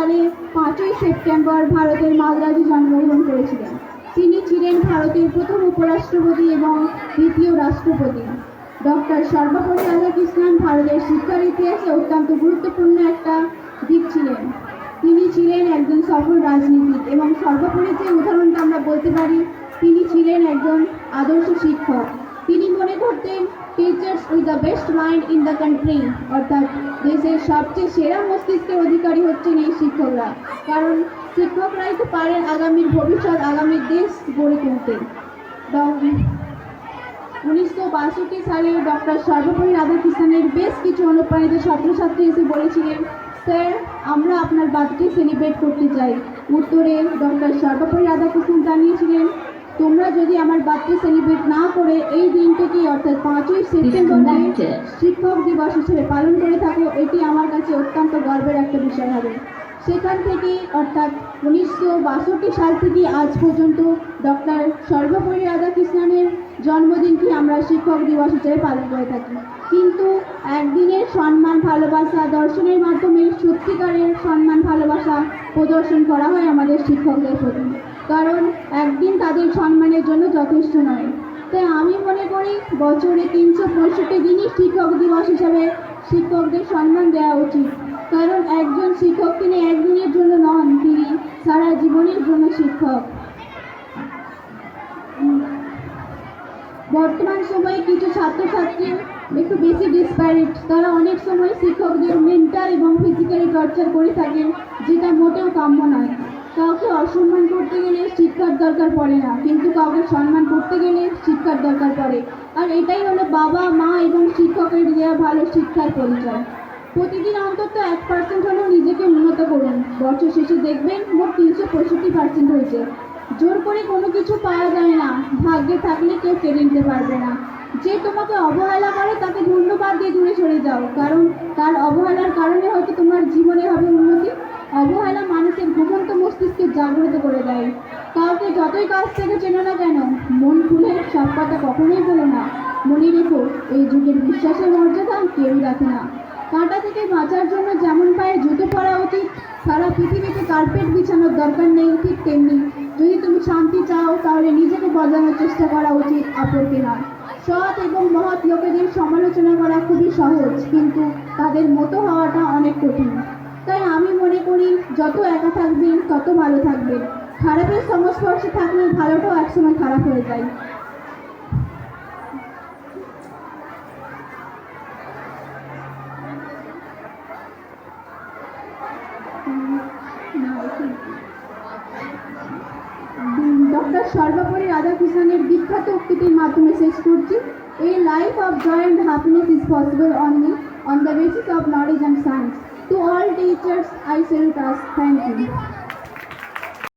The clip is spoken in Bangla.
সালে পাঁচই সেপ্টেম্বর ভারতের মাদ্রাজে জন্মগ্রহণ করেছিলেন। তিনি ছিলেন ভারতের প্রথম উপরাষ্ট্রপতি এবং দ্বিতীয় রাষ্ট্রপতি। ডক্টর সর্বপল্লী রাধাকৃষ্ণন ভারতের শিক্ষার ইতিহাসে অত্যন্ত গুরুত্বপূর্ণ একটা দিক ছিলেন। তিনি ছিলেন একজন সফল রাজনীতিক এবং সর্বোপরি যে উদাহরণটা আমরা বলতে পারি, তিনি ছিলেন একজন আদর্শ শিক্ষক। তিনি মনে করতেন teachers with the best mind in the country অর্থাৎ দেশের সবচেয়ে সেরা মস্তিষ্কের অধিকারী হচ্ছেন এই শিক্ষকরা। কারণ শিক্ষকরাই তো পারেন আগামীর ভবিষ্যৎ আগামীর দেশ গড়ে তুলতে। উনিশশো বাষট্টি সালে ডক্টর সর্বপল্লী রাধাকৃষ্ণনের বেশ কিছু অনুপ্রাণিত ছাত্রছাত্রী এসে বলেছিলেন, স্যার, আমরা আপনার বার্থডে সেলিব্রেট করতে চাই। উত্তরে ডক্টর সর্বপল্লী রাধাকৃষ্ণন জানিয়েছিলেন যদি আমার বার্থডে সেলিব্রেট না করে এই দিনটিকে অর্থাৎ পাঁচই সেপ্টেম্বরকে Disconnected. শিক্ষক দিবস হিসেবে পালন করে থাকো এটি আমার কাছে অত্যন্ত গর্বের একটা বিষয় হবে। সেখান থেকে অর্থাৎ উনিশশো বাষট্টি সাল থেকে আজ পর্যন্ত ডক্টর সর্বপল্লী রাধাকৃষ্ণনের জন্মদিনটি আমরা শিক্ষক দিবস হিসেবে পালন করে থাকি। কিন্তু একদিনের সম্মান ভালোবাসা দর্শনের মাধ্যমে সত্যিকারের সম্মান ভালোবাসা প্রদর্শন করা হয় আমাদের শিক্ষকদের প্রতি। কারণ একদিন তাদের সম্মানের জন্য যথেষ্ট নয়। তাই আমি মনে করি বছরে তিনশো পঁয়ষট্টি দিনই শিক্ষক দিবস হিসাবে শিক্ষকদের সম্মান দেওয়া উচিত। কারণ একজন শিক্ষক তিনি একদিনের জন্য নন, তিনি সারা জীবনের জন্য শিক্ষক। বর্তমান সময়ে কিছু ছাত্রছাত্রী একটু বেশি ডিসপ্যারেট তারা অনেক সময় শিক্ষকদের মেন্টাল এবং ফিজিক্যালি টর্চার করে থাকেন, যেটা মোটেও কাম্য নয়। কাউকে অসম্মান করতে গেলে শিক্ষার দরকার পড়ে না, কিন্তু কাউকে সম্মান করতে গেলে শিক্ষার দরকার পড়ে। আর এটাই হলো বাবা, মা এবং শিক্ষকের দেওয়া ভালো শিক্ষার পরিচয়। প্রতিদিন অন্তত এক পার্সেন্ট হলেও নিজেকে উন্নত করুন। বছর শেষে দেখবেন মোট তিনশো পঁয়ষট্টি পার্সেন্ট হয়েছে। জোর করে কোনো কিছু পাওয়া যায় না, ভাগ্যে থাকলে কেউ কেড়ে নিতে পারবে না। যে তোমাকে অবহেলা করে তাকে ধন্যবাদ দিয়ে দূরে সরে যাও, কারণ তার অবহেলার কারণে হয়তো তোমার জীবনে হবে উন্নতি। অবহেলা মানুষের ঘুমন্ত মস্তিষ্কে জাগ্রত করে দেয়। কাউকে যতই কাছ থেকে চেনো না কেন, মন খুলে সব কথা কখনোই বলো না। মনে রেখো, এই যুগের বিশ্বাসের মর্যাদা কেউই রাখে না। কাঁটা থেকে বাঁচার জন্য যেমন পায়ে জুতো পরা উচিত, সারা পৃথিবীতে কার্পেট বিছানোর দরকার নেই ঠিক তেমনি। যদি তুমি শান্তি চাও, তাহলে নিজেকে বদলানোর চেষ্টা করা উচিত অপরকে নয় সৎ এবং মহৎ লোকেদের সমালোচনা করা খুবই সহজ, কিন্তু তাদের মতো হওয়াটা অনেক কঠিন। তাই আমি মনে করি যত একা থাকবেন, তত ভালো থাকবেন। খারাপের সংস্পর্শে থাকলে ভালোটাও একসময় খারাপ হয়ে যায়। ডক্টর সর্বোপরি রাধাকৃষ্ণনের বিখ্যাত উক্তিটির মাধ্যমে শেষ করছি। এই life of joy and happiness is possible only on the basis of knowledge and science To all teachers, I salute us. Thank you.